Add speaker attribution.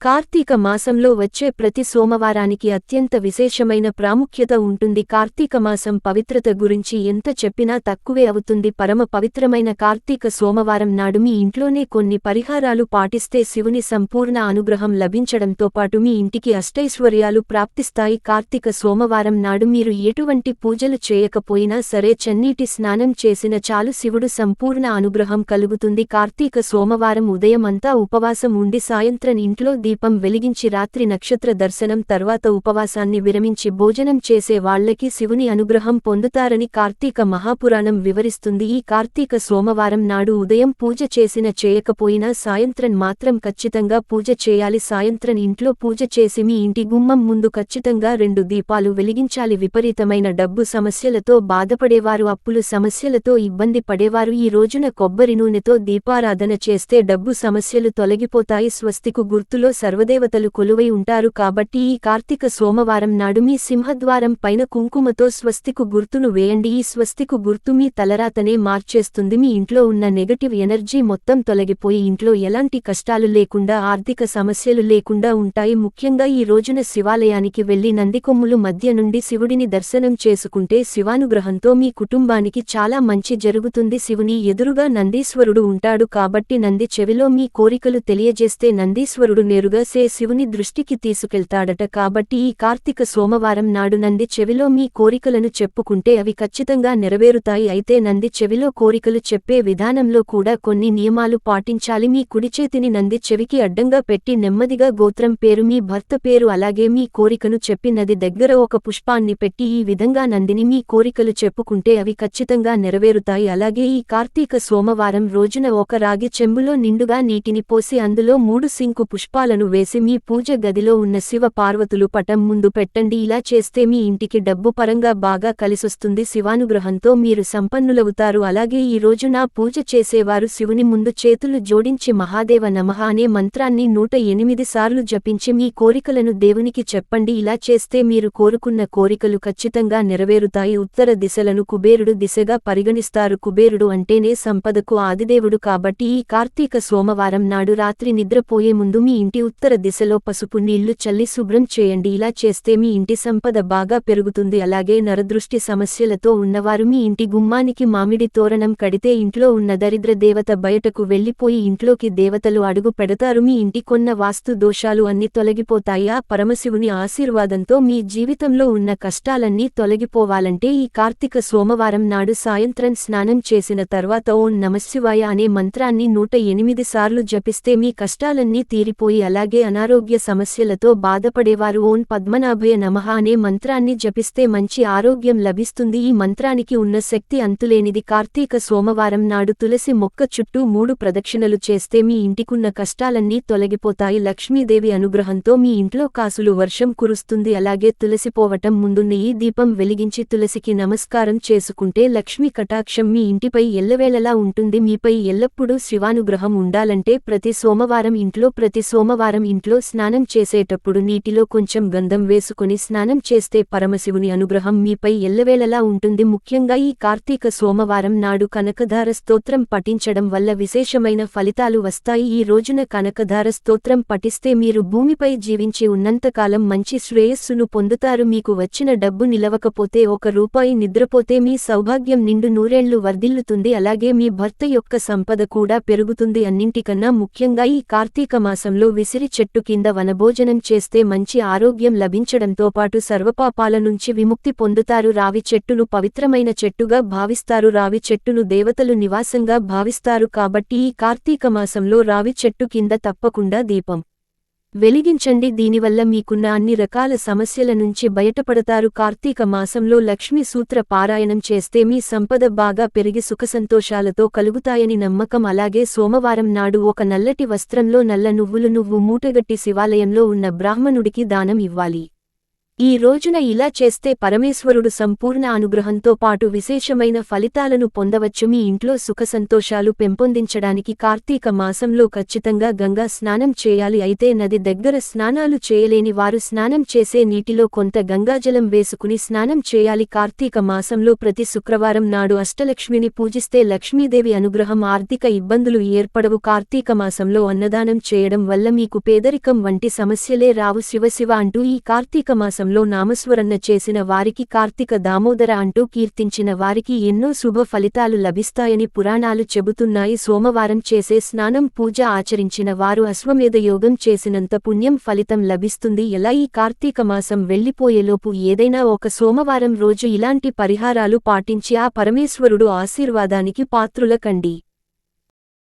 Speaker 1: కార్తీక మాసంలో వచ్చే ప్రతి సోమవారానికి అత్యంత విశేషమైన ప్రాముఖ్యత ఉంటుంది. కార్తీక మాసం పవిత్రత గురించి ఎంత చెప్పినా తక్కువే అవుతుంది. పరమ పవిత్రమైన కార్తీక సోమవారం నాడు మీ ఇంట్లోనే కొన్ని పరిహారాలు పాటిస్తే శివుని సంపూర్ణ అనుగ్రహం లభించడంతో పాటు మీ ఇంటికి అష్టైశ్వర్యాలు ప్రాప్తిస్తాయి. కార్తీక సోమవారం నాడు మీరు ఎటువంటి పూజలు చేయకపోయినా సరే చెన్నీటి స్నానం చేసిన చాలు శివుడు సంపూర్ణ అనుగ్రహం కలుగుతుంది. కార్తీక సోమవారం ఉదయం అంతా ఉపవాసం ఉండి సాయంత్రం ఇంట్లో దీపం వెలిగించి రాత్రి నక్షత్ర దర్శనం తర్వాత ఉపవాసాన్ని విరమించి భోజనం చేసే వాళ్ళకి శివుని అనుగ్రహం పొందుతారని కార్తీక మహాపురాణం వివరిస్తుంది. ఈ కార్తీక సోమవారం నాడు ఉదయం పూజ చేసిన చేయకపోయినా సాయంత్రం మాత్రం ఖచ్చితంగా పూజ చేయాలి. సాయంత్రం ఇంట్లో పూజ చేసి మీ ఇంటి గుమ్మం ముందు ఖచ్చితంగా రెండు దీపాలు వెలిగించాలి. విపరీతమైన డబ్బు సమస్యలతో బాధపడేవారు అప్పులు సమస్యలతో ఇబ్బంది పడేవారు. ఈ రోజున కొబ్బరి నూనెతో దీపారాధన చేస్తే డబ్బు సమస్యలు తొలగిపోతాయి. స్వస్తికు గుర్తులో సర్వదేవతలు కొలువై ఉంటారు కాబట్టి ఈ కార్తీక సోమవారం నాడు మీ సింహద్వారం పైన కుంకుమతో స్వస్తికు గుర్తును వేయండి. ఈ స్వస్తికు గుర్తు మీ తలరాతనే మార్చేస్తుంది. మీ ఇంట్లో ఉన్న నెగటివ్ ఎనర్జీ మొత్తం తొలగిపోయి ఇంట్లో ఎలాంటి కష్టాలు లేకుండా ఆర్థిక సమస్యలు లేకుండా ఉంటాయి. ముఖ్యంగా ఈ రోజున శివాలయానికి వెళ్ళి నందికొమ్ములు మధ్య నుండి శివుడిని దర్శనం చేసుకుంటే శివానుగ్రహంతో మీ కుటుంబానికి చాలా మంచి జరుగుతుంది. శివుని ఎదురుగా నందీశ్వరుడు ఉంటాడు కాబట్టి నంది చెవిలో మీ కోరికలు తెలియజేస్తే నందీశ్వరుడు నేరు సే శివుని దృష్టికి తీసుకెళ్తాడట కాబట్టి ఈ కార్తీక సోమవారం నాడు నంది చెవిలో మీ కోరికలను చెప్పుకుంటే అవి ఖచ్చితంగా నెరవేరుతాయి. అయితే నంది చెవిలో కోరికలు చెప్పే విధానంలో కూడా కొన్ని నియమాలు పాటించాలి. మీ కుడిచేతిని నంది చెవికి అడ్డంగా పెట్టి నెమ్మదిగా గోత్రం పేరు మీ భర్త పేరు అలాగే మీ కోరికను చెప్పి నది దగ్గర ఒక పుష్పాన్ని పెట్టి ఈ విధంగా నందిని మీ కోరికలు చెప్పుకుంటే అవి ఖచ్చితంగా నెరవేరుతాయి. అలాగే ఈ కార్తీక సోమవారం రోజున ఒక రాగి చెంబులో నిండుగా నీటిని పోసి అందులో మూడు సింకు పుష్పాలను వేసి మీ పూజ గదిలో ఉన్న శివ పార్వతులు పటం ముందు పెట్టండి. ఇలా చేస్తే మీ ఇంటికి డబ్బు పరంగా బాగా కలిసొస్తుంది. శివానుగ్రహంతో మీరు సంపన్నులవుతారు. అలాగే ఈ రోజున పూజ చేసేవారు శివుని ముందు చేతులు జోడించి మహాదేవ నమః అనే మంత్రాన్ని నూట ఎనిమిది సార్లు జపించి మీ కోరికలను దేవునికి చెప్పండి. ఇలా చేస్తే మీరు కోరుకున్న కోరికలు ఖచ్చితంగా నెరవేరుతాయి. ఉత్తర దిశలను కుబేరుడు దిశగా పరిగణిస్తారు. కుబేరుడు అంటేనే సంపదకు ఆదిదేవుడు కాబట్టి ఈ కార్తీక సోమవారం నాడు రాత్రి నిద్రపోయే ముందు మీ ఇంటి ఉత్తర దిశలో పసుపు నీళ్ళు చల్లి శుభ్రం చేయండి. ఇలా చేస్తే మీ ఇంటి సంపద బాగా పెరుగుతుంది. అలాగే నరదృష్టి సమస్యలతో ఉన్నవారు మీ ఇంటి గుమ్మానికి మామిడి తోరణం కడితే ఇంట్లో ఉన్న దరిద్ర దేవత బయటకు వెళ్ళిపోయి ఇంట్లోకి దేవతలు అడుగు పెడతారు. మీ ఇంటి కొన్న వాస్తు దోషాలు అన్ని తొలగిపోతాయి. ఆ పరమశివుని ఆశీర్వాదంతో మీ జీవితంలో ఉన్న కష్టాలన్నీ తొలగిపోవాలంటే ఈ కార్తీక సోమవారం నాడు సాయంత్రం స్నానం చేసిన తర్వాత ఓం నమశివాయ అనే మంత్రాన్ని నూట ఎనిమిది సార్లు జపిస్తే మీ కష్టాలన్నీ తీరిపోయి అలా అలాగే అనారోగ్య సమస్యలతో బాధపడేవారు. ఓం పద్మనాభయ నమః అనే మంత్రాన్ని జపిస్తే మంచి ఆరోగ్యం లభిస్తుంది. ఈ మంత్రానికి ఉన్న శక్తి అంతులేనిది. కార్తీక సోమవారం నాడు తులసి మొక్క చుట్టూ మూడు ప్రదక్షిణలు చేస్తే మీ ఇంటికున్న కష్టాలన్నీ తొలగిపోతాయి. లక్ష్మీదేవి అనుగ్రహంతో మీ ఇంట్లో కాసులు వర్షం కురుస్తుంది. అలాగే తులసిపోవటం ముందున్న ఈ దీపం వెలిగించి తులసికి నమస్కారం చేసుకుంటే లక్ష్మీ కటాక్షం మీ ఇంటిపై ఎల్లవేళలా ఉంటుంది. మీపై ఎల్లప్పుడూ శివానుగ్రహం ఉండాలంటే ప్రతి సోమవారం ఇంట్లో ప్రతి సోమవారం ఇంట్లో స్నానం చేసేటప్పుడు నీటిలో కొంచెం గంధం వేసుకుని స్నానం చేస్తే పరమశివుని అనుగ్రహం మీపై ఎల్లవేళలా ఉంటుంది. ముఖ్యంగా ఈ కార్తీక సోమవారం నాడు కనకధార స్తోత్రం పఠించడం వల్ల విశేషమైన ఫలితాలు వస్తాయి. ఈ రోజున కనకధార స్తోత్రం పఠిస్తే మీరు భూమిపై జీవించి ఉన్నంతకాలం మంచి శ్రేయస్సును పొందుతారు. మీకు వచ్చిన డబ్బు నిలవకపోతే ఒక రూపాయి నిద్రపోతే మీ సౌభాగ్యం నిండు నూరేళ్ళు వర్ధిల్లుతుంది. అలాగే మీ భర్త యొక్క సంపద కూడా పెరుగుతుంది అన్నింటికన్నా ముఖ్యంగా ఈ కార్తీక మాసంలో ఉసిరి చెట్టు కింద వనభోజనం చేస్తే మంచి ఆరోగ్యం లభించడంతో పాటు సర్వపాపాల నుంచి విముక్తి పొందుతారు. రావి చెట్టును పవిత్రమైన చెట్టుగా భావిస్తారు. రావి చెట్టును దేవతలు నివాసంగా భావిస్తారు. కాబట్టి ఈ కార్తీక మాసంలో రావి చెట్టు కింద తప్పకుండా దీపం. వెలిగించండి దీనివల్ల మీకున్న అన్ని రకాల సమస్యల నుంచి బయటపడతారు. కార్తీక మాసంలో లక్ష్మీ సూత్ర పారాయణం చేస్తే మీ సంపద బాగా పెరిగి సుఖసంతోషాలతో కలుగుతాయని నమ్మకం. అలాగే సోమవారం నాడు ఒక నల్లటి వస్త్రంలో నల్ల నువ్వులు నువ్వు మూటగట్టి శివాలయంలో ఉన్న బ్రాహ్మణుడికి దానం ఇవ్వాలి. ఈ రోజున ఇలా చేస్తే పరమేశ్వరుడు సంపూర్ణ అనుగ్రహంతో పాటు విశేషమైన ఫలితాలను పొందవచ్చు. మీ ఇంట్లో సుఖసంతోషాలు పెంపొందించడానికి కార్తీక మాసంలో ఖచ్చితంగా గంగా స్నానం చేయాలి. అయితే నది దగ్గర స్నానాలు చేయలేని వారు స్నానం చేసే నీటిలో కొంత గంగాజలం వేసుకుని స్నానం చేయాలి. కార్తీక మాసంలో ప్రతి శుక్రవారం నాడు అష్టలక్ష్మిని పూజిస్తే లక్ష్మీదేవి అనుగ్రహం ఆర్థిక ఇబ్బందులు ఏర్పడవు. కార్తీక మాసంలో అన్నదానం చేయడం వల్ల మీకు పేదరికం వంటి సమస్యలే రావు. శివశివ అంటూ ఈ కార్తీక మాసం మాసంలో నామస్వరణ చేసిన వారికి కార్తీక దామోదర అంటూ కీర్తించిన వారికి ఎన్నో శుభ ఫలితాలు లభిస్తాయని పురాణాలు చెబుతున్నాయి. సోమవారం చేసే స్నానం పూజ ఆచరించిన వారు అశ్వమేధ యోగం చేసినంత పుణ్యం ఫలితం లభిస్తుంది. ఎలా ఈ కార్తీక మాసం వెళ్ళిపోయేలోపు ఏదైనా ఒక సోమవారం రోజు ఇలాంటి పరిహారాలు పాటించి ఆ పరమేశ్వరుడు ఆశీర్వాదానికి పాత్రుల కండి